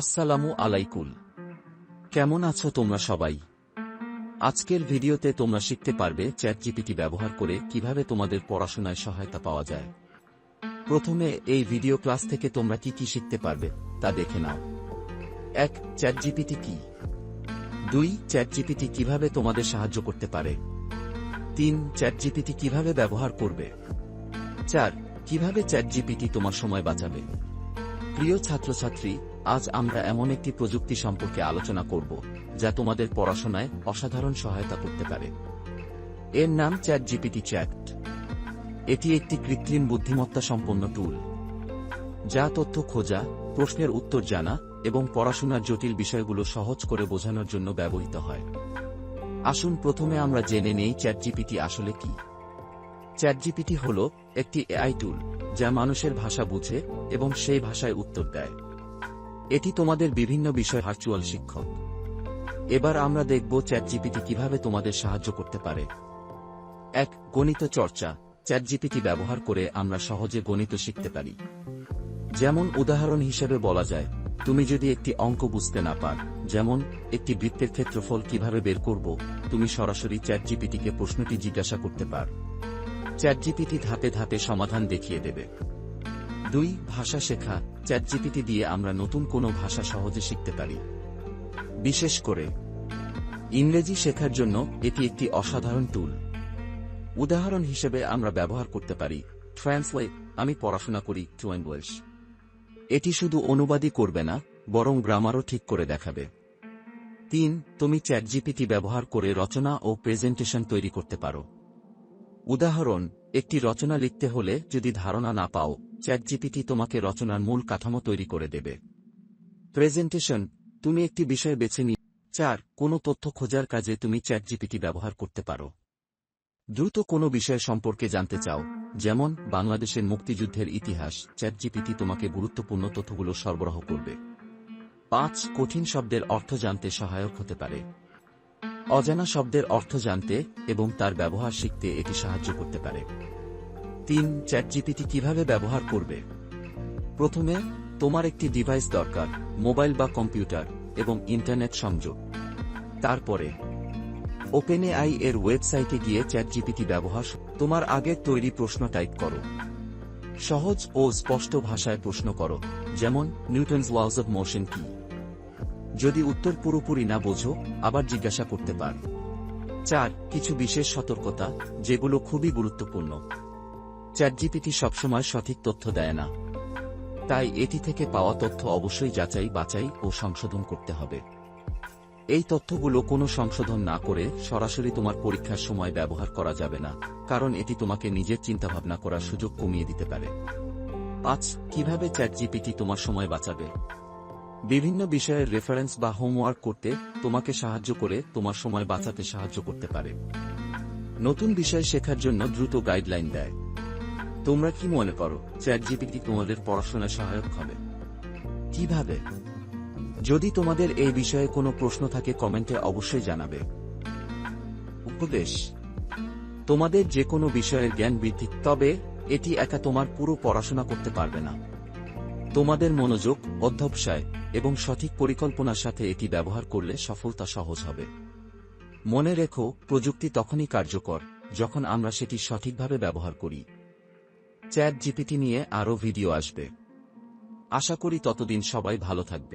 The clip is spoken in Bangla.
আসসালামু আলাইকুল কেমন আছো তোমরা সবাই? আজকের ভিডিওতে তোমরা শিখতে পারবে চ্যাট জিপিটি ব্যবহার করে কীভাবে তোমাদের পড়াশোনায় সহায়তা পাওয়া যায়। প্রথমে এই ভিডিও ক্লাস থেকে তোমরা কি কি শিখতে পারবে তা দেখে নাও। এক চ্যাট জিপিটি কি? দুই চ্যাট জিপিটি কীভাবে তোমাদের সাহায্য করতে পারে? তিন চ্যাট জিপিটি কীভাবে ব্যবহার করবে? চার, কীভাবে চ্যাট জিপিটি তোমার সময় বাঁচাবে? প্রিয় ছাত্রছাত্রী আজ আমরা এমন একটি প্রযুক্তি সম্পর্কে আলোচনা করব, যা তোমাদের পড়াশোনায় অসাধারণ সহায়তা করতে পারে। এর নাম চ্যাট জিপিটি চ্যাট। এটি একটি কৃত্রিম বুদ্ধিমত্তা সম্পন্ন টুল, যা তথ্য খোঁজা, প্রশ্নের উত্তর জানা এবং পড়াশোনার জটিল বিষয়গুলো সহজ করে বোঝানোর জন্য ব্যবহৃত হয়। আসুন প্রথমে আমরা জেনে নেই চ্যাট জিপিটি আসলে কি। চ্যাট জিপিটি হল একটি এআই টুল, যা মানুষের ভাষা বুঝে এবং সেই ভাষায় উত্তর দেয়। এটি তোমাদের বিভিন্ন বিষয় ভার্চুয়াল শিক্ষক। এবার আমরা দেখব চ্যাট জিপিটি কীভাবে তোমাদের সাহায্য করতে পারে। এক, গণিত চর্চা। চ্যাট জিপিটি ব্যবহার করে আমরা সহজে গণিত শিখতে পারি। যেমন উদাহরণ হিসেবে বলা যায়, তুমি যদি একটি অঙ্ক বুঝতে না পার, যেমন একটি বৃত্তের ক্ষেত্রফল কীভাবে বের করব, তুমি সরাসরি চ্যাট জিপিটিকে প্রশ্নটি জিজ্ঞাসা করতে পার। চ্যাট জিপিটি ধাপে ধাপে সমাধান দেখিয়ে দেবে। দুই, ভাষা শেখা চ্যাট জিপিটি দিয়ে আমরা নতুন কোনো ভাষা সহজে শিখতে পারি। বিশেষ করে, ইংরেজি শেখার জন্য এটি একটি অসাধারণ টুল উদাহরণ হিসেবে আমরা ব্যবহার করতে পারি ট্রান্সলেট আমি পড়াশোনা করি টু এটি শুধু অনুবাদই করবে না, বরং গ্রামারও ঠিক করে দেখাবে। তিন, তুমি চ্যাট জিপিটি ব্যবহার করে রচনা ও প্রেজেন্টেশন তৈরি করতে পারো। উদাহরণ, একটি রচনা লিখতে হলে যদি ধারণা না পাও চ্যাট জিপিটি তোমাকে রচনার মূল কাঠামো তৈরি করে দেবে। প্রেজেন্টেশন তুমি একটি বিষয় বেছে নি চার, কোনো তথ্য খোঁজার কাজে তুমি চ্যাট জিপিটি ব্যবহার করতে পারো। দ্রুত কোনো বিষয় সম্পর্কে জানতে চাও, যেমন বাংলাদেশের মুক্তিযুদ্ধের ইতিহাস চ্যাট জিপিটি তোমাকে গুরুত্বপূর্ণ তথ্যগুলো সরবরাহ করবে। পাঁচ, কঠিন শব্দের অর্থ জানতে সহায়ক হতে পারে। অজানা শব্দের অর্থ জানতে এবং তার ব্যবহার শিখতে এটি সাহায্য করতে পারে। তিন চ্যাট জিপিটি কীভাবে ব্যবহার করবে? প্রথমে, তোমার একটি ডিভাইস দরকার, মোবাইল বা কম্পিউটার এবং ইন্টারনেট সংযোগ। তারপরে ওপেনে আই এর ওয়েবসাইটে গিয়ে চ্যাট জিপিটি ব্যবহার তোমার আগের তৈরি প্রশ্ন টাইপ করো। সহজ ও স্পষ্ট ভাষায় প্রশ্ন করো, যেমন, নিউটনস লস অব মোশন কি? যদি উত্তর পুরোপুরি না বোঝো, আবার জিজ্ঞাসা করতে পার। চার, কিছু বিশেষ সতর্কতা, যেগুলো খুবই গুরুত্বপূর্ণ। চ্যাটজিপিটি সবসময় সঠিক তথ্য দেয় না। তাই এটি থেকে পাওয়া তথ্য অবশ্যই যাচাই, বাছাই ও সংশোধন করতে হবে। এই তথ্যগুলো কোনো সংশোধন না করে সরাসরি তোমার পরীক্ষার সময় ব্যবহার করা যাবে না, কারণ এটি তোমাকে নিজের চিন্তাভাবনা করার সুযোগ কমিয়ে দিতে পারে। পাঁচ, কীভাবে চ্যাটজিপিটি তোমার সময় বাঁচাবে? বিভিন্ন বিষয়ের রেফারেন্স বা হোমওয়ার্ক করতে তোমাকে সাহায্য করে তোমার সময় বাঁচাতে সাহায্য করতে পারে। নতুন বিষয় শেখার জন্য দ্রুত গাইডলাইন দেয়। তোমরা কি মনে করো চ্যাট তোমাদের পড়াশোনায় সহায়ক হবে? কীভাবে? যদি তোমাদের এই বিষয়ে কোনো প্রশ্ন থাকে, কমেন্টে অবশ্যই জানাবে। উপদেশ, তোমাদের যে কোনো বিষয়ের জ্ঞান বৃদ্ধি, তবে এটি একা তোমার পুরো পড়াশোনা করতে পারবে না। তোমাদের মনোযোগ, অধ্যবসায় এবং সঠিক পরিকল্পনার সাথে এটি ব্যবহার করলে সফলতা সহজ হবে। মনে রেখো, প্রযুক্তি তখনই কার্যকর যখন আমরা সেটি সঠিকভাবে ব্যবহার করি। চ্যাট জিপিটি নিয়ে আরও ভিডিও আসবে। আশা করি ততদিন সবাই ভালো থাকবে।